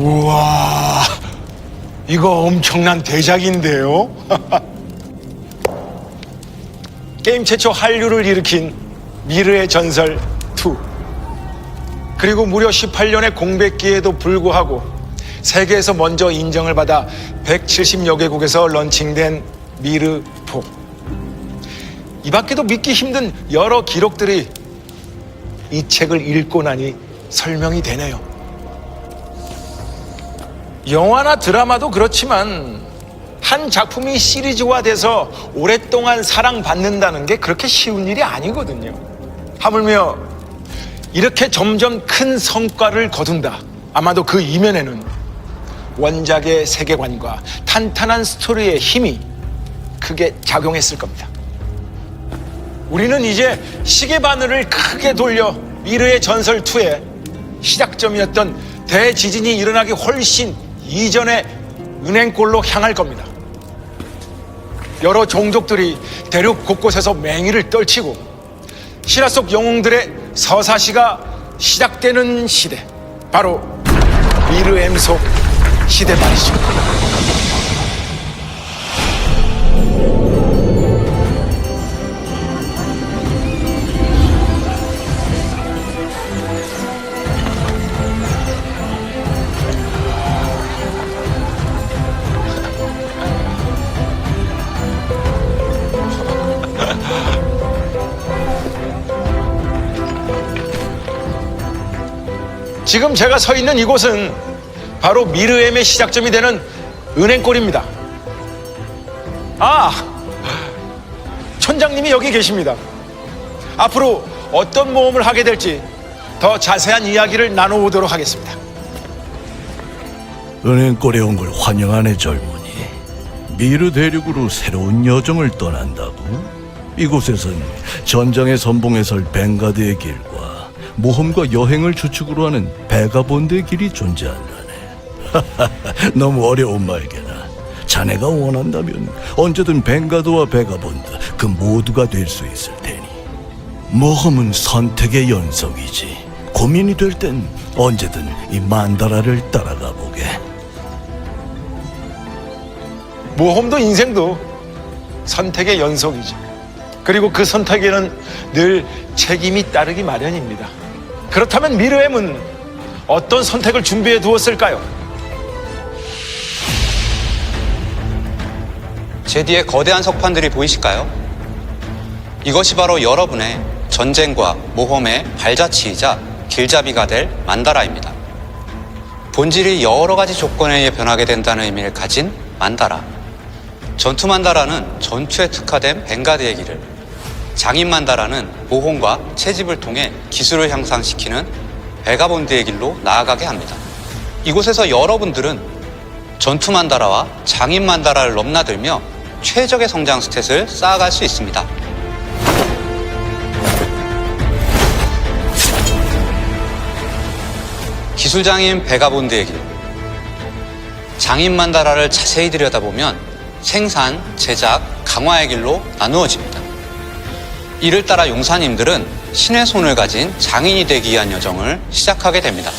우와, 이거 엄청난 대작인데요? 게임 최초 한류를 일으킨 미르의 전설 2. 그리고 무려 18년의 공백기에도 불구하고 세계에서 먼저 인정을 받아 170여 개국에서 런칭된 미르 4. 이 밖에도 믿기 힘든 여러 기록들이 이 책을 읽고 나니 설명이 되네요. 영화나 드라마도 그렇지만 한 작품이 시리즈화돼서 오랫동안 사랑받는다는 게 그렇게 쉬운 일이 아니거든요. 하물며 이렇게 점점 큰 성과를 거둔다. 아마도 그 이면에는 원작의 세계관과 탄탄한 스토리의 힘이 크게 작용했을 겁니다. 우리는 이제 시계 바늘을 크게 돌려 미르의 전설 2의 시작점이었던 대지진이 일어나기 훨씬 이전의 은행골로 향할 겁니다. 여러 종족들이 대륙 곳곳에서 맹위를 떨치고 실화 속 영웅들의 서사시가 시작되는 시대. 바로 미르 엠소 시대 말이죠. 지금 제가 서 있는 이곳은 바로 미르엠의 시작점이 되는 은행골입니다. 아, 촌장님이 여기 계십니다. 앞으로 어떤 모험을 하게 될지 더 자세한 이야기를 나눠보도록 하겠습니다. 은행골에 온 걸 환영하네 젊은이 미르 대륙으로 새로운 여정을 떠난다고? 이곳에선 전장의 선봉에 설 벵가드의 길과 모험과 여행을 주축으로 하는 베가본드의 길이 존재한다네. 너무 어려운 말개나. 자네가 원한다면 언제든 벵가드와 베가본드 그 모두가 될 수 있을 테니. 모험은 선택의 연속이지. 고민이 될 땐 언제든 이 만다라를 따라가 보게. 모험도 인생도 선택의 연속이죠. 그리고 그 선택에는 늘 책임이 따르기 마련입니다. 그렇다면 미르엠은 어떤 선택을 준비해 두었을까요? 제 뒤에 거대한 석판들이 보이실까요? 이것이 바로 여러분의 전쟁과 모험의 발자취이자 길잡이가 될 만다라입니다. 본질이 여러 가지 조건에 의해 변하게 된다는 의미를 가진 만다라. 전투 만다라는 전투에 특화된 벵가드의 길을, 장인 만다라는 모험과 채집을 통해 기술을 향상시키는 베가본드의 길로 나아가게 합니다. 이곳에서 여러분들은 전투 만다라와 장인 만다라를 넘나들며 최적의 성장 스탯을 쌓아갈 수 있습니다. 기술장인 베가본드의 길. 장인 만다라를 자세히 들여다보면 생산, 제작, 강화의 길로 나누어집니다. 이를 따라 용사님들은 신의 손을 가진 장인이 되기 위한 여정을 시작하게 됩니다.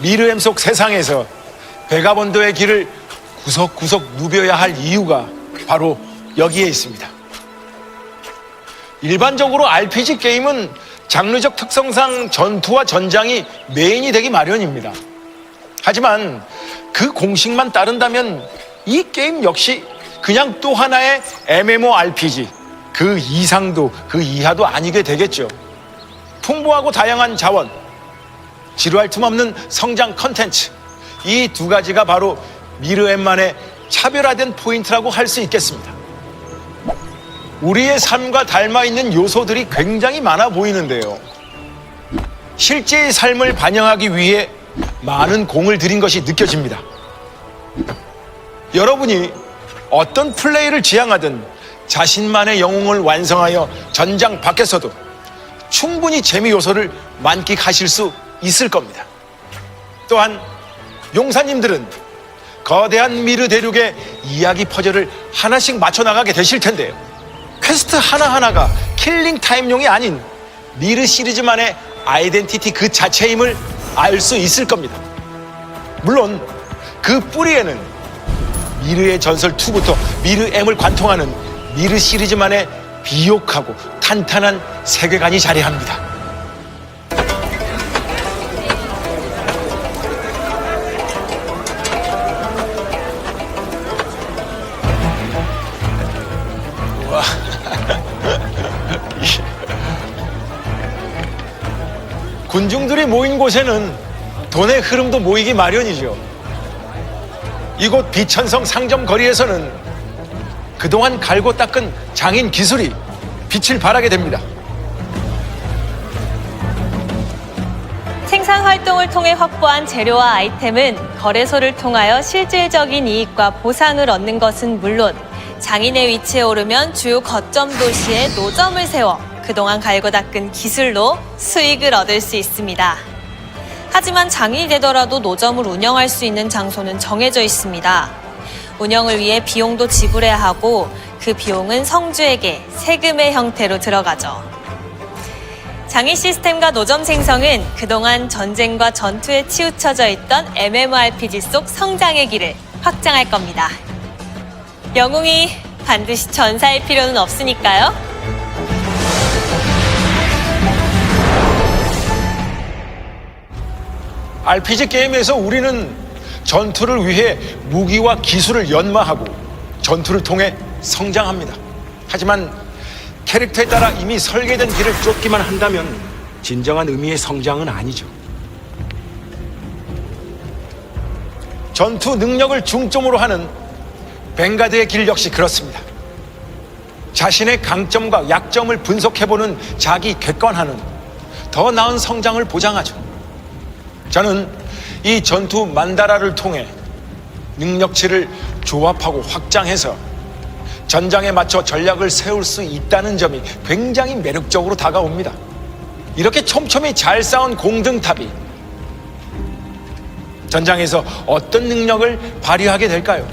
미르엠 속 세상에서 베가본드의 길을 구석구석 누벼야 할 이유가 바로 여기에 있습니다. 일반적으로 RPG 게임은 장르적 특성상 전투와 전장이 메인이 되기 마련입니다. 하지만 그 공식만 따른다면 이 게임 역시 그냥 또 하나의 MMORPG 그 이상도 그 이하도 아니게 되겠죠. 풍부하고 다양한 자원, 지루할 틈 없는 성장 컨텐츠 이 두 가지가 바로 미르엠만의 차별화된 포인트라고 할 수 있겠습니다. 우리의 삶과 닮아 있는 요소들이 굉장히 많아 보이는데요. 실제의 삶을 반영하기 위해 많은 공을 들인 것이 느껴집니다. 여러분이 어떤 플레이를 지향하든 자신만의 영웅을 완성하여 전장 밖에서도 충분히 재미 요소를 만끽하실 수 있을 겁니다. 또한 용사님들은 거대한 미르 대륙의 이야기 퍼즐을 하나씩 맞춰 나가게 되실 텐데요. 퀘스트 하나하나가 킬링 타임용이 아닌 미르 시리즈만의 아이덴티티 그 자체임을 알 수 있을 겁니다. 물론 그 뿌리에는 미르의 전설 2부터 미르 M을 관통하는 미르 시리즈만의 비옥하고 탄탄한 세계관이 자리합니다. 군중들이 모인 곳에는 돈의 흐름도 모이기 마련이죠. 이곳 비천성 상점 거리에서는 그동안 갈고 닦은 장인 기술이 빛을 발하게 됩니다. 생산 활동을 통해 확보한 재료와 아이템은 거래소를 통하여 실질적인 이익과 보상을 얻는 것은 물론 장인의 위치에 오르면 주요 거점 도시에 노점을 세워 그동안 갈고 닦은 기술로 수익을 얻을 수 있습니다. 하지만 장인이 되더라도 노점을 운영할 수 있는 장소는 정해져 있습니다. 운영을 위해 비용도 지불해야 하고 그 비용은 성주에게 세금의 형태로 들어가죠. 장인 시스템과 노점 생성은 그동안 전쟁과 전투에 치우쳐져 있던 MMORPG 속 성장의 길을 확장할 겁니다. 영웅이 반드시 전사일 필요는 없으니까요. RPG 게임에서 우리는 전투를 위해 무기와 기술을 연마하고 전투를 통해 성장합니다. 하지만 캐릭터에 따라 이미 설계된 길을 쫓기만 한다면 진정한 의미의 성장은 아니죠. 전투 능력을 중점으로 하는 뱅가드의 길 역시 그렇습니다. 자신의 강점과 약점을 분석해보는 자기 객관화는 더 나은 성장을 보장하죠. 저는 이 전투 만다라를 통해 능력치를 조합하고 확장해서 전장에 맞춰 전략을 세울 수 있다는 점이 굉장히 매력적으로 다가옵니다. 이렇게 촘촘히 잘 쌓은 공등탑이 전장에서 어떤 능력을 발휘하게 될까요?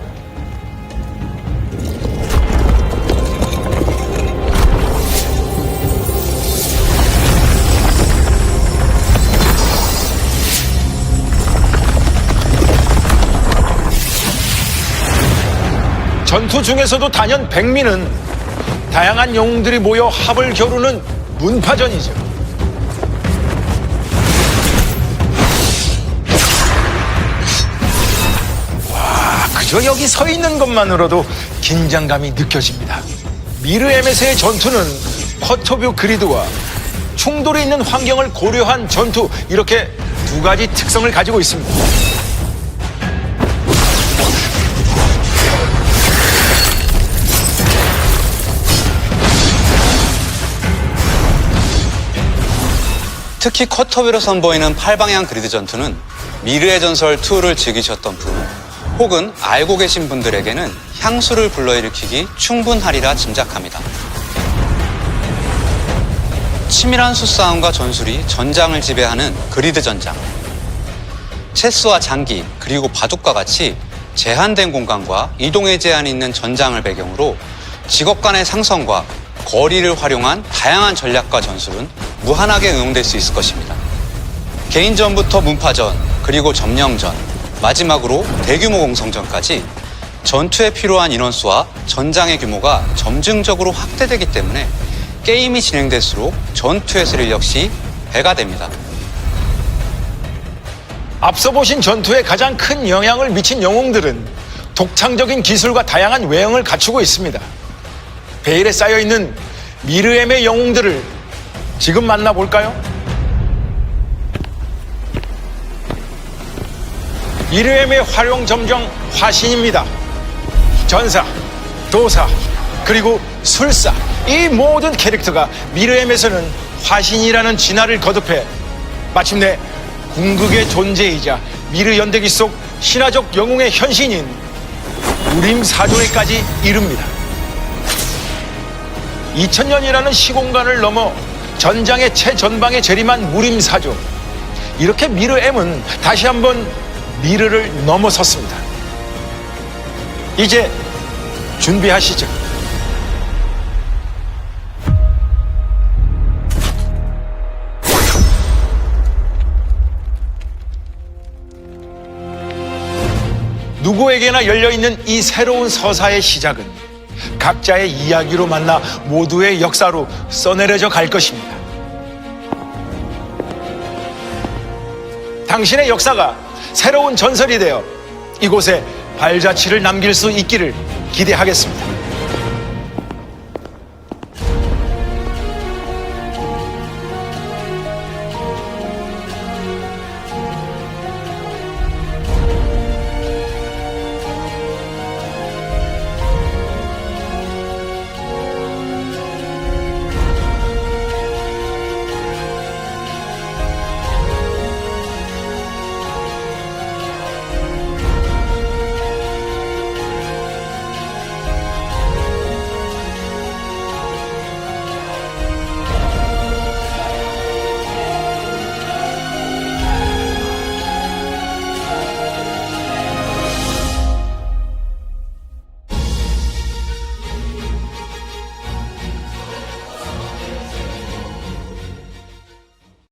전투 중에서도 단연 백미는 다양한 영웅들이 모여 합을 겨루는 문파전이죠. 와, 그저 여기 서 있는 것만으로도 긴장감이 느껴집니다. 미르엠에서의 전투는 커터뷰 그리드와 충돌이 있는 환경을 고려한 전투 이렇게 두 가지 특성을 가지고 있습니다. 특히 쿼터뷰로 선보이는 팔방향 그리드 전투는 미르의 전설 2를 즐기셨던 분 혹은 알고 계신 분들에게는 향수를 불러일으키기 충분하리라 짐작합니다. 치밀한 수싸움과 전술이 전장을 지배하는 그리드 전장. 체스와 장기 그리고 바둑과 같이 제한된 공간과 이동의 제한이 있는 전장을 배경으로 직업 간의 상성과 거리를 활용한 다양한 전략과 전술은 무한하게 응용될 수 있을 것입니다. 개인전부터 문파전, 그리고 점령전, 마지막으로 대규모 공성전까지 전투에 필요한 인원수와 전장의 규모가 점증적으로 확대되기 때문에 게임이 진행될수록 전투의 스릴 역시 배가 됩니다. 앞서 보신 전투에 가장 큰 영향을 미친 영웅들은 독창적인 기술과 다양한 외형을 갖추고 있습니다. 베일에 쌓여 있는 미르엠의 영웅들을 지금 만나볼까요? 미르엠의 활용 점정 화신입니다. 전사, 도사, 그리고 술사 이 모든 캐릭터가 미르엠에서는 화신이라는 진화를 거듭해 마침내 궁극의 존재이자 미르 연대기 속 신화적 영웅의 현신인 우림 사조에까지 이릅니다. 2000년이라는 시공간을 넘어 전장의 최전방에 재림한 무림 사조. 이렇게 미르 M은 다시 한번 미르를 넘어섰습니다. 이제 준비하시죠. 누구에게나 열려있는 이 새로운 서사의 시작은 각자의 이야기로 만나 모두의 역사로 써내려져 갈 것입니다. 당신의 역사가 새로운 전설이 되어 이곳에 발자취를 남길 수 있기를 기대하겠습니다.